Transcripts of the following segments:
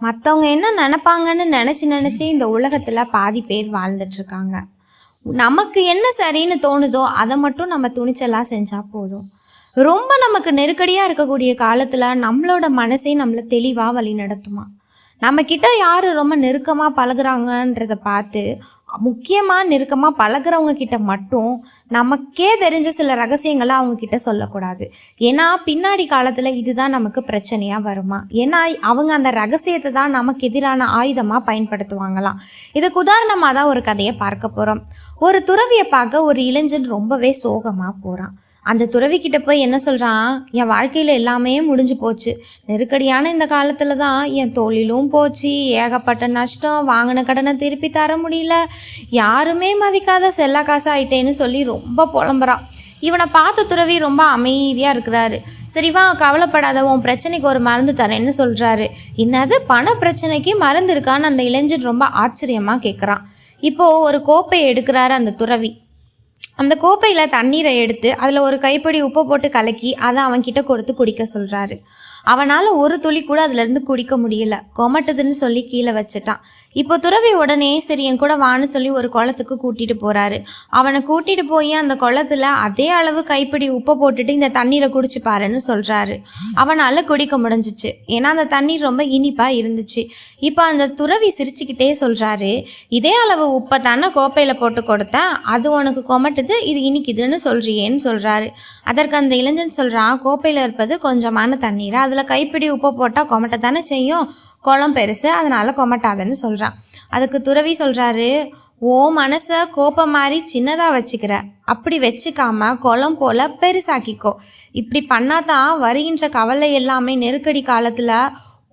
மற்றவங்க என்ன நினைப்பாங்கன்னு நினச்சி நினச்சி இந்த உலகத்தில் பாதி பேர் வாழ்ந்துட்டுருக்காங்க. நமக்கு என்ன சரின்னு தோணுதோ அதை மட்டும் நம்ம துணிச்சலாக செஞ்சால் போதும். ரொம்ப நமக்கு நெருக்கடியாக இருக்கக்கூடிய காலத்தில் நம்மளோட மனசே நம்மளை தெளிவாக வழி நடத்துமா நம்மக்கிட்ட யார் ரொம்ப நெருக்கமாக பழகுறாங்கன்றத பார்த்து முக்கியமாக நெருக்கமாக பழகிறவங்க கிட்ட மட்டும் நமக்கே தெரிஞ்ச சில ரகசியங்களை அவங்க கிட்ட சொல்லக்கூடாது. ஏன்னா பின்னாடி காலத்தில் இதுதான் நமக்கு பிரச்சனையாக வருமா? ஏன்னா அவங்க அந்த ரகசியத்தை தான் நமக்கு எதிரான ஆயுதமாக பயன்படுத்துவாங்களாம். இதுக்கு உதாரணமாக தான் ஒரு கதையை பார்க்க போகிறோம் ஒரு துறவியை பார்க்க ஒரு இளைஞன் ரொம்பவே சோகமாக போகிறான் அந்த துறவி கிட்ட போய் என்ன சொல்கிறான் என் வாழ்க்கையில் எல்லாமே முடிஞ்சு போச்சு. நெருக்கடியான இந்த காலத்தில் தான் என் தொழிலும் போச்சு. ஏகப்பட்ட நஷ்டம் வாங்கின கடனை திருப்பி தர முடியல. யாருமே மதிக்காத செல்லா காசு ஆயிட்டேன்னு சொல்லி ரொம்ப புலம்புறான். இவனை பார்த்த துறவி ரொம்ப அமைதியாக இருக்கிறாரு. சரிவா கவலைப்படாத உன் பிரச்சனைக்கு ஒரு மருந்து தரேன்னு சொல்கிறாரு என்னது பண பிரச்சனைக்கு மருந்து இருக்கான்னு அந்த இளைஞன் ரொம்ப ஆச்சரியமாக கேட்குறான் இப்போது ஒரு கோப்பையை எடுக்கிறாரு அந்த துறவி. அந்த கோப்பையில் தண்ணீரை எடுத்து அதில் ஒரு கைப்படி உப்பை போட்டு கலக்கி அதை அவன்கிட்ட கொடுத்து குடிக்க சொல்கிறாரு அவனால் ஒரு துளி கூட அதுலேருந்து குடிக்க முடியல. கொமட்டுதுன்னு சொல்லி கீழே வச்சுட்டான். இப்போ துறவி உடனே சரி என் கூட வான்னு சொல்லி ஒரு குளத்துக்கு கூட்டிகிட்டு போகிறாரு அவனை கூட்டிகிட்டு போய் அந்த குளத்துல அதே அளவு கைப்பிடி உப்பை போட்டுட்டு இந்த தண்ணீரை குடிச்சு பாருன்னு சொல்கிறாரு அவனால் குடிக்க முடிஞ்சிச்சு. ஏன்னா அந்த தண்ணீர் ரொம்ப இனிப்பாக இருந்துச்சு. இப்போ அந்த துறவி சிரிச்சுக்கிட்டே சொல்கிறாரு இதே அளவு உப்பை தானே கோப்பையில் போட்டு கொடுத்தேன். அது உனக்கு கொமட்டுது இது இனிக்குதுன்னு சொல்கிறியேன்னு சொல்கிறாரு அதற்கு அந்த இளைஞன் சொல்கிறான் கோப்பையில் இருப்பது கொஞ்சமான தண்ணீர்? அதில் கைப்பிடி உப்பை போட்டால் கொமட்ட தானே செய்யும். குளம் பெருசு அதனால் கொமட்டாதுன்னு சொல்கிறான் அதுக்கு துறவி சொல்கிறாரு ஓ மனசை கோப்பம் மாதிரி சின்னதாக வச்சுக்கிற. அப்படி வச்சுக்காம குளம் போல் பெருசாக்கிக்கோ. இப்படி பண்ணாதான் வருகின்ற கவலை எல்லாமே நெருக்கடி காலத்தில்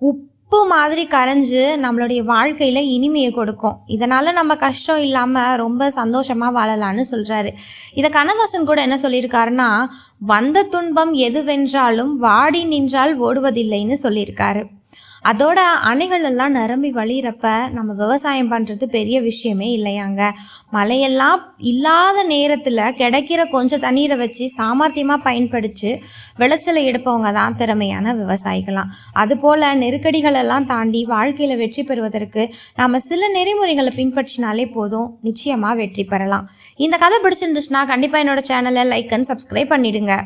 உப் உப்பு மாதிரி கரைஞ்சு நம்மளுடைய வாழ்க்கையில் இனிமையை கொடுக்கும். இதனால் நம்ம கஷ்டம் இல்லாமல் ரொம்ப சந்தோஷமாக வாழலான்னு சொல்கிறாரு இதை கண்ணதாசன் கூட என்ன சொல்லியிருக்காருன்னா வந்த துன்பம் எதுவென்றாலும் வாடி நின்றால் ஓடுவதில்லைன்னு சொல்லியிருக்காரு. அதோட அணைகளெல்லாம் நிரம்பி வழியிறப்ப நம்ம விவசாயம் பண்ணுறது பெரிய விஷயமே இல்லையாங்க. மழையெல்லாம் இல்லாத நேரத்தில் கிடைக்கிற கொஞ்சம் தண்ணீரை வச்சு சாமர்த்தியமாக பயன்படுத்தி விளைச்சலை எடுப்பவங்க தான் திறமையான விவசாயிகளாம். அதுபோல் நெருக்கடிகளெல்லாம் தாண்டி வாழ்க்கையில் வெற்றி பெறுவதற்கு நம்ம சில நெறிமுறைகளை பின்பற்றினாலே போதும் நிச்சயமாக வெற்றி பெறலாம். இந்த கதை பிடிச்சிருந்துச்சுன்னா கண்டிப்பாக என்னோட சேனலை லைக் அண்ட் சப்ஸ்கிரைப் பண்ணிவிடுங்க